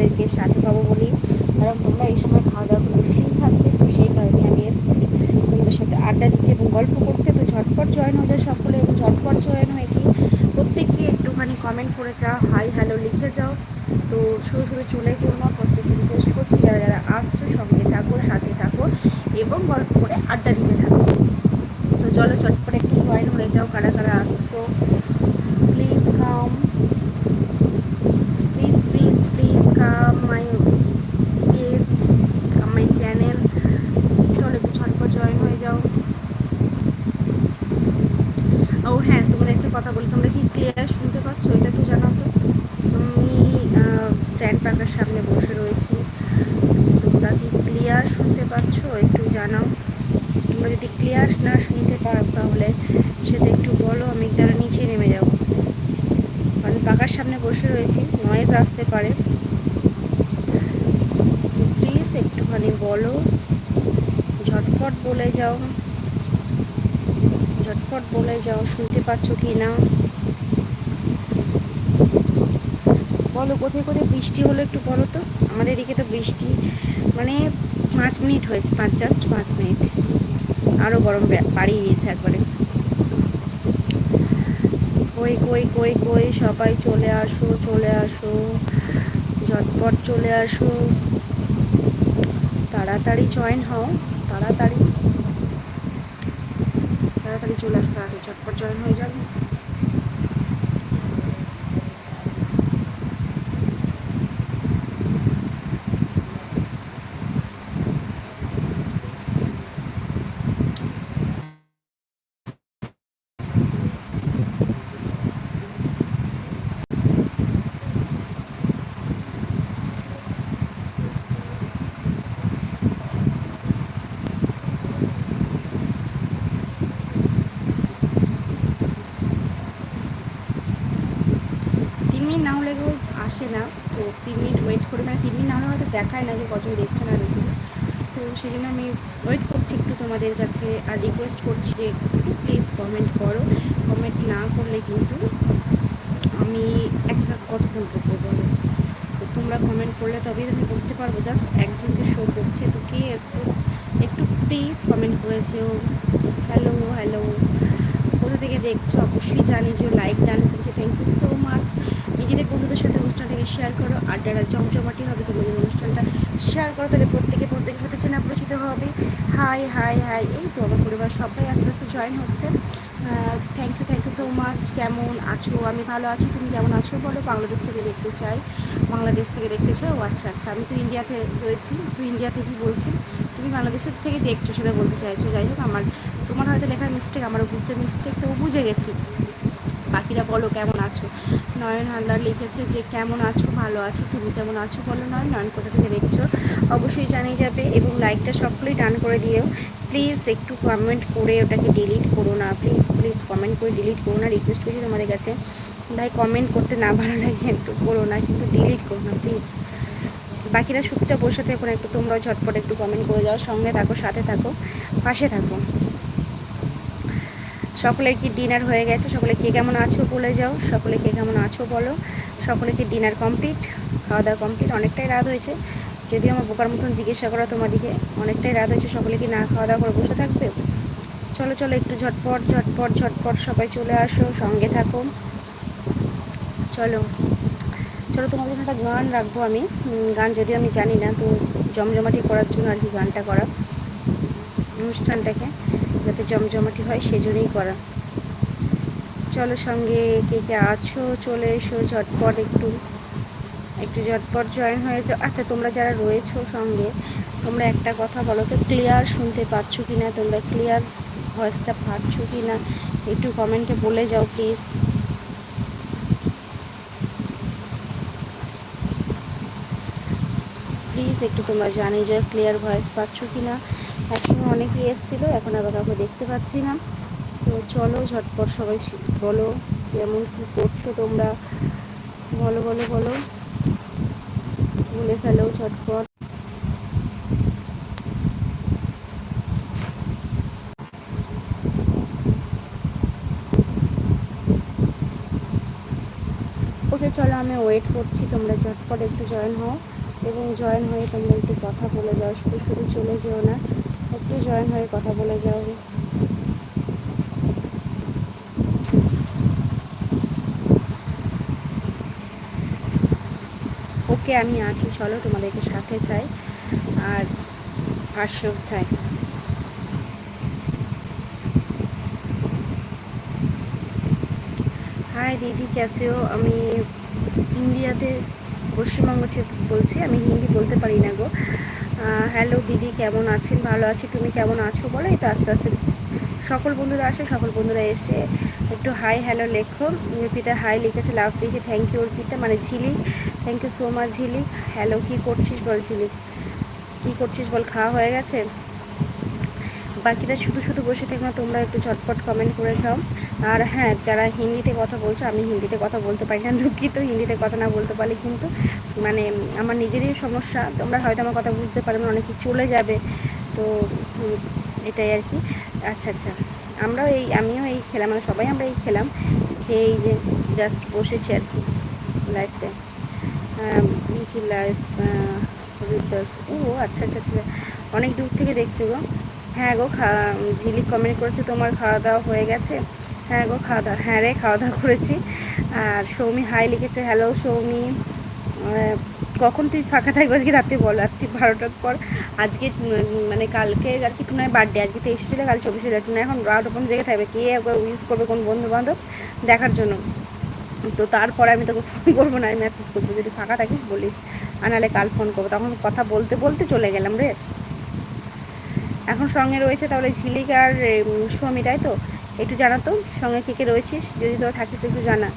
তোমাদেরকে সাথে পাবো বলি। কারণ তোমরা এই সময় খাওয়া দাওয়া করে ফ্রি থাকবে, তো সেই কারণে আমি এসেছি। তোমাদের সাথে আড্ডা দিতে এবং গল্প করতে, তো ঝটপট জয়েন হয়ে যায় সকলে এবং ঝটপট জয়েন হয়ে কি প্রত্যেককে একটুখানি কমেন্ট করে যাও হাই হ্যালো লিখে যাও। তো শুধু শুধু চলে যেও না প্রত্যেকে রিকোয়েস্ট করছি, যারা যারা আসছো সঙ্গে থাকো, সাথে থাকো এবং গল্প করে আড্ডা দিতে থাকো। তো চলো চটপট একটু জয়েন হয়ে যাও, কারা কারা আসছো please come please please please come my page come my channel চলো একটু ঝটপট জয়েন হয়ে যাও ও হ্যাঁ তোমরা একটা কথা বলি তোমরা কি ক্লিয়ার শুনতে পাচ্ছ এটা একটু জানাও তো তুমি স্ট্যান্ড পাকার সামনে বসে রয়েছি তোমরা কি ক্লিয়ার শুনতে পাচ্ছ একটু জানাও। তোমরা যদি ক্লিয়ার না শুনতে পারো তাহলে সেটা একটু বলো, আমি তারা নিচে নেমে যাব। আমি পাকার সামনে বসে রয়েছি নয়েজ আসতে পারে। তো প্লিজ একটুখানি বলো, ঝটপট বলে যাও। ঝটপট বলে যাও, শুনতে পাচ্ছ কি না বলো, কোথায় কোথায় বৃষ্টি হলো একটু বলো তো? আমাদের এদিকে তো বৃষ্টি মানে পাঁচ মিনিট হয়েছে, পাঁচ জাস্ট পাঁচ মিনিট। আরও গরম বাড়িয়ে দিয়েছে একবারে। কই কই কই কই, সবাই চলে আসো চলে আসো। ঝটপট চলে আসো। তাড়াতাড়ি জয়েন হও, তাড়াতাড়ি। তাড়াতাড়ি চলে আসো, তাড়াতাড়ি ঝটপট জয়েন হয়ে যাবে তিন মিনিট না হলে কেউ আসে না তো তিন মিনিট ওয়েট করে মানে তিন মিনিট না হলে হয়তো দেখায় না যে কজন দেখছে না দেখছে। তো সেই জন্য আমি ওয়েট করছি একটু তোমাদের কাছে আর রিকোয়েস্ট করছি যে একটু প্লিজ কমেন্ট করো। কমেন্ট না করলে কিন্তু আমি একটা কতক্ষণ করব বলো তো তোমরা কমেন্ট করলে তবেই আমি করতে পারব জাস্ট একজনকে শো করছে। তো কে একটু একটু প্লিজ কমেন্ট করেছ হ্যালো হ্যালো কোথা থেকে দেখছ? অবশ্যই জানি যে লাইক ডান করছে। থ্যাংক ইউ সো মাচ নিজেদের বন্ধুদের সাথে অনুষ্ঠানটাকে শেয়ার করো আড্ডাটা জমজমাটি হবে তোমাদের অনুষ্ঠানটা শেয়ার করো, তাহলে প্রত্যেকে প্রত্যেকের সাথে চেনা পরিচিত হবে। হাই হাই হাই এই তো আমার পরিবার সবাই আস্তে আস্তে জয়েন হচ্ছে। Thank you thank you so much কেমন আছো? আমি ভালো আছি। তুমি কেমন আছো বলো? বাংলাদেশ থেকে দেখতে চাই। বাংলাদেশ থেকে দেখতে চাও? আচ্ছা আচ্ছা। আমি তো ইন্ডিয়াতে রয়েছি। তো ইন্ডিয়া থেকেই বলছি? তুমি বাংলাদেশের থেকে দেখছ সেটা বলতে চাইছো। যাই হোক, আমার তোমার হয়তো লেখার মিস্টেক আমারও বুঝতে মিস্টেক তো বুঝে গেছি। বাকিরা বলো কেমন আছো? নয়ন হালদার লিখেছে যে, কেমন আছো? ভালো আছো। তুমি কেমন আছো বলো নয় নয়ন কোথা থেকে দেখছ? অবশ্যই জানিয়ে যাবে এবং লাইকটা সকলেই ডান করে দিও প্লিজ একটু কমেন্ট করে ওটাকে ডিলিট করো না। প্লিজ প্লিজ কমেন্ট করে ডিলিট করো না। রিকোয়েস্ট করছি তোমাদের কাছে। ভাই কমেন্ট করতে না ভালো লাগে একটু করো না, কিন্তু ডিলিট করো না প্লিজ বাকিরা চুপচাপ বসে থেকো না একটু তোমরা ঝটপট একটু কমেন্ট করে যাও। সঙ্গে থাকো, সাথে থাকো, পাশে থাকো। সকলের কি ডিনার হয়ে গেছে? সকলে কে কেমন আছো বলে যাও। সকলে কে কেমন আছো বলো। সকলে কি ডিনার কমপ্লিট খাওয়া দাওয়া কমপ্লিট অনেকটাই রাত হয়েছে। যদি আমার বোকার মতন জিজ্ঞাসা করা তোমাদিকে, অনেকটাই রাত হয়েছে। সকলে কি না খাওয়া দাওয়া করে বসে থাকবে? চলো চলো একটু ঝটপট ঝটপট ঝটপট সবাই চলে আসো, সঙ্গে থাকো। চলো চলো তোমাদের একটা গান রাখব আমি। গান যদি আমি জানি না, তো জমজমাটি করার জন্য আর কি গানটা করা অনুষ্ঠানটাকে। যাতে জমজমাটি হয় সেজন্যই করা। চলো সঙ্গে কে কে আছো, চলে এসো ঝটপট একটু। একটু ঝটপট জয়েন হয়ে যাও। আচ্ছা তোমরা যারা রয়েছো সঙ্গে, তোমরা একটা কথা বলো তো ক্লিয়ার শুনতে পাচ্ছ কি না তোমরা ক্লিয়ার ভয়েসটা পাচ্ছ কি না একটু কমেন্টে বলে যাও প্লিজ প্লিজ একটু তোমরা জানিয়ে যাও ক্লিয়ার ভয়েস পাচ্ছ কি না একসঙ্গে অনেকেই এসেছিল, এখন আবার কাউকে দেখতে পাচ্ছি না। তো চলো ঝটপট সবাই বলো কেমন কী করছ তোমরা। বলো বলো বলো। বলে ফেলো ঝটপট। ওকে, চলো আমি ওয়েট করছি, তোমরা ঝটপট একটু জয়েন হও। এবং জয়েন হয়ে তোমরা একটু কথা বলে যাও, শুধু শুধু চলে যেও না। জয়েন হয়ে কথা বলে যাও ওকে আমি আছি, চলো তোমাদেরকে সাথে চাই আর পাশেও চাই। হাই দিদি ক্যাসেও আমি ইন্ডিয়াতে পশ্চিমবঙ্গ বলছি, আমি হিন্দি বলতে পারি না গো। হ্যালো দিদি, কেমন আছেন? ভালো আছি, তুমি কেমন আছো? বলো, এই তো আস্তে আস্তে সকল বন্ধুরা আসে, সকল বন্ধুরা এসে একটু হাই হ্যালো লেখো। অর্পিতা হাই লিখেছে, লাভ পেয়েছে থ্যাংক ইউ অর্পিতা মানে Jhilik. Thank you so much Jhilik. Hello, কী করছিস বল, ঝিলিক? কী করছিস বল, খাওয়া হয়ে গেছে? বাকিরা শুধু শুধু বসে থেকে না, তোমরা একটু ঝটপট কমেন্ট করে যাও। আর হ্যাঁ যারা হিন্দিতে কথা বলছো, আমি হিন্দিতে কথা বলতে পারি না, দুঃখিত, হিন্দিতে কথা না বলতে পারি কিন্তু মানে আমার নিজেরই সমস্যা। তোমরা হয়তো আমার কথা বুঝতে পারবে না, অনেকে চলে যাবে। তো এটাই আর কি। আচ্ছা আচ্ছা আমরাও এই, আমিও এই খেলাম মানে সবাই আমরা এই খেলাম। খেয়ে এই যে জাস্ট বসেছি আর কি লাইফটা কি লাইফ ও আচ্ছা আচ্ছা আচ্ছা অনেক দূর থেকে দেখছ গো। হ্যাঁ গো, খা, ঝিলিক কমেন্ট করেছে, তোমার খাওয়া দাওয়া হয়ে গেছে? হ্যাঁ গো খাওয়া দাওয়া হ্যাঁ রে খাওয়া দাওয়া করেছি। আর সৌমি হাই লিখেছে হ্যালো সৌমি কখন তুই ফাঁকা থাকব আজকে? রাতে বল, রাত্রি বারোটার পর। আজকে মানে কালকে আর কি টুনায় বার্থডে আজকে তেইশে ছিল কাল চব্বিশে টুনা এখন রাত পর্যন্ত জেগে থাকবে, কে একবার উইস করবে কোন বন্ধু বান্ধব দেখার জন্য? তো তারপরে আমি তোকে ফোন করব, না আমি মেসেজ করব। যদি ফাঁকা থাকিস বলিস, আর নাহলে কাল ফোন করব। তখন কথা বলতে বলতে চলে গেলাম রে। এখন সঙ্গে রয়েছে তাহলে ঝিলিক আর তাই তো? একটু জানা তো, সঙ্গে কে কে রয়েছিস? যদি তোরা থাকিস একটু জানা।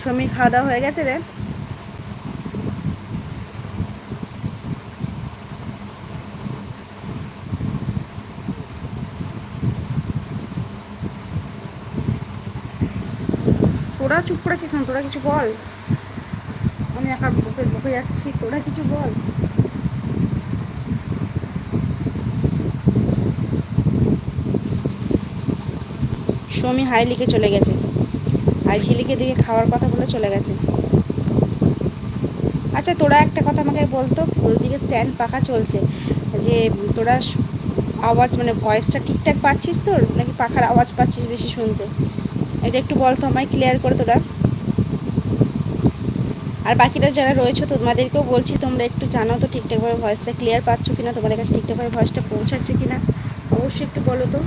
স্বামীর খাওয়া দাওয়া হয়ে গেছে রে। তোরা চুপ করেছিস না? তোরা কিছু বল। আমি একা বুকে বুকে যাচ্ছি। তোরা কিছু বল। সমি হাই লিখে চলে গেছে। আর ঝিলিকে দিকে খাওয়ার কথা বলে চলে গেছে। আচ্ছা তোরা একটা কথা আমাকে বলতো ওদিকে স্ট্যান্ড পাখা চলছে। যে তোরা আওয়াজ মানে ভয়েসটা ঠিকঠাক পাচ্ছিস তোর, নাকি পাখার আওয়াজ পাচ্ছিস বেশি শুনতে? এটা একটু বলতো আমায় ক্লিয়ার করে তোরা। আর বাকিরা যারা রয়েছে, তোমাদেরকেও বলছি, তোমরা একটু জানাও তো ঠিকঠাকভাবে ভয়েসটা ক্লিয়ার পাচ্ছ কিনা, তোমাদের কাছে ঠিকঠাকভাবে ভয়েসটা পৌঁছাচ্ছে কিনা। অবশ্যই একটু বলো তো।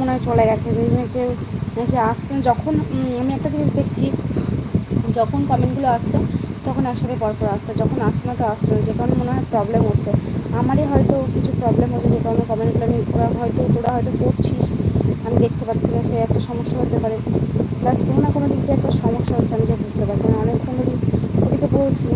মনে হয় চলে গেছে। কেউ নাকি আসছেন যখন আমি একটা জিনিস দেখছি, যখন কমেন্টগুলো আসতো তখন একসাথে পরপর আসছে। যখন আসছে না তো আসছে না। যে কারণে মনে হয় প্রবলেম হচ্ছে। আমারই হয়তো কিছু প্রবলেম হচ্ছে, যে কারণে কমেন্টগুলো আমি, ওরা হয়তো, তোরা হয়তো করছিস আমি দেখতে পাচ্ছি না, সে একটা সমস্যা হতে পারে। প্লাস কোনো না কোনো দিক দিয়ে একটা সমস্যা হচ্ছে, আমি যে বুঝতে পারছি না। অনেকক্ষণ ধরে ওদিকে বলছি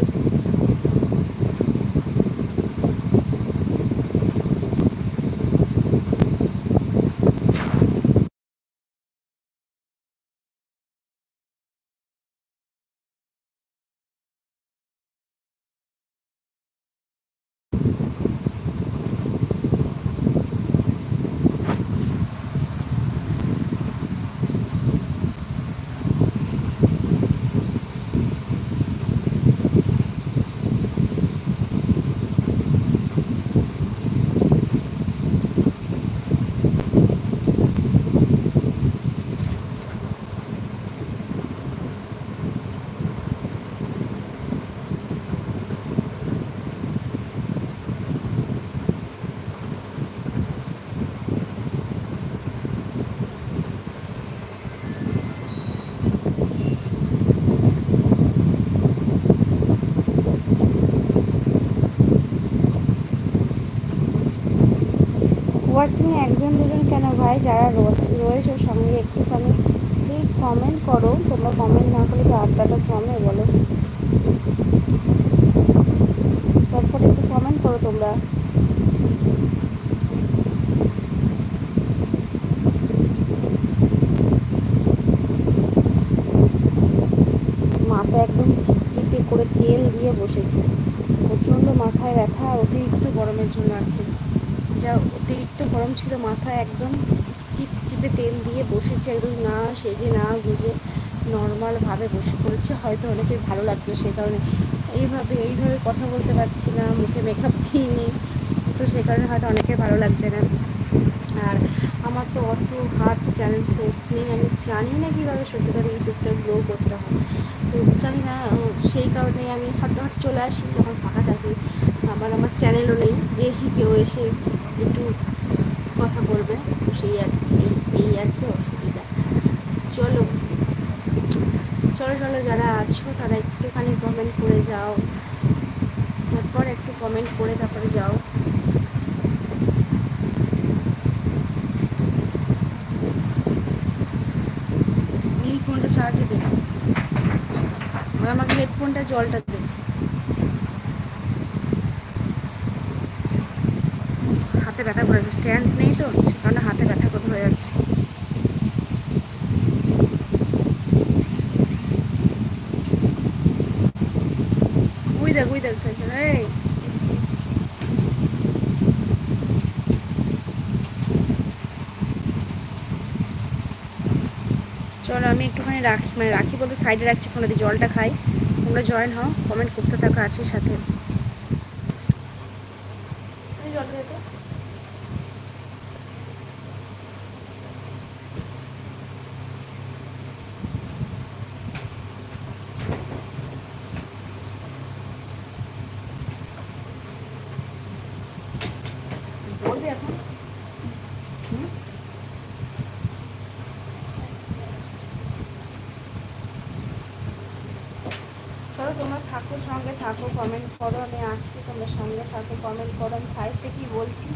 ওয়াচিংয়ে একজন দুজন কেন ভাই? যারা রয়েছে রয়েছে সঙ্গে একটুখানি প্লিজ কমেন্ট করো, তোমরা কমেন্ট না করলে তো আড্ডাটা জমে বলো। ঝটপট একটু কমেন্ট করো তোমরা। মাথা একদম চিপচিপে করে তেল দিয়ে বসেছে। প্রচণ্ড মাথায় ব্যথা অতিরিক্ত গরমের জন্য আর কি যা অতিরিক্ত গরম ছিল মাথা একদম চিপচিপে তেল দিয়ে বসেছে, একদম না সেজে না গুজে নর্মালভাবে বসে পড়েছে। হয়তো অনেকের ভালো লাগছে সেই কারণে। এইভাবে এইভাবে কথা বলতে পারছি না মুখে মেকআপ দিইনি। তো সেই কারণে হয়তো অনেকের ভালো লাগছে না। আর আমার তো অত হাত চ্যানেল সোর্স নেই। আমি জানি না কীভাবে সত্যি সত্যিকার ইউটিউবটা গ্রো করতে হয়। তো জানি না, সেই কারণে আমি হাট চলে আসি যখন ফাঁকা থাকি আমার আমার চ্যানেলও নেই। যে কেউ এসে একটু কথা বলবে সেই আর এই আর কি অসুবিধা। চলো চলো চলো, যারা আছো, তারা একটুখানি কমেন্ট করে যাও। তারপর একটু কমেন্ট করে তারপরে যাও। নীল ফোনটা চার্জে দে আর আমাকে হেডফোনটা জলটা দে হাতে ব্যথা করে যাচ্ছে স্ট্যান্ড নেই তো কারণে হাতে ব্যথা করে হয়ে যাচ্ছে। এই। চলো, আমি একটুখানি রাখি মানে রাখি বলতে সাইডে রাখছি ফোনে জলটা খাই। তোমরা জয়েন হও কমেন্ট করতে থাকো, আছে সাথে জলটা দে তো। বলবি এখন হুম? চলো তোমরা থাকো সঙ্গে থাকো কমেন্ট করো, আমি আছি, তোমরা সঙ্গে থাকো কমেন্ট করো, আমি সাইডটা কি বলছি।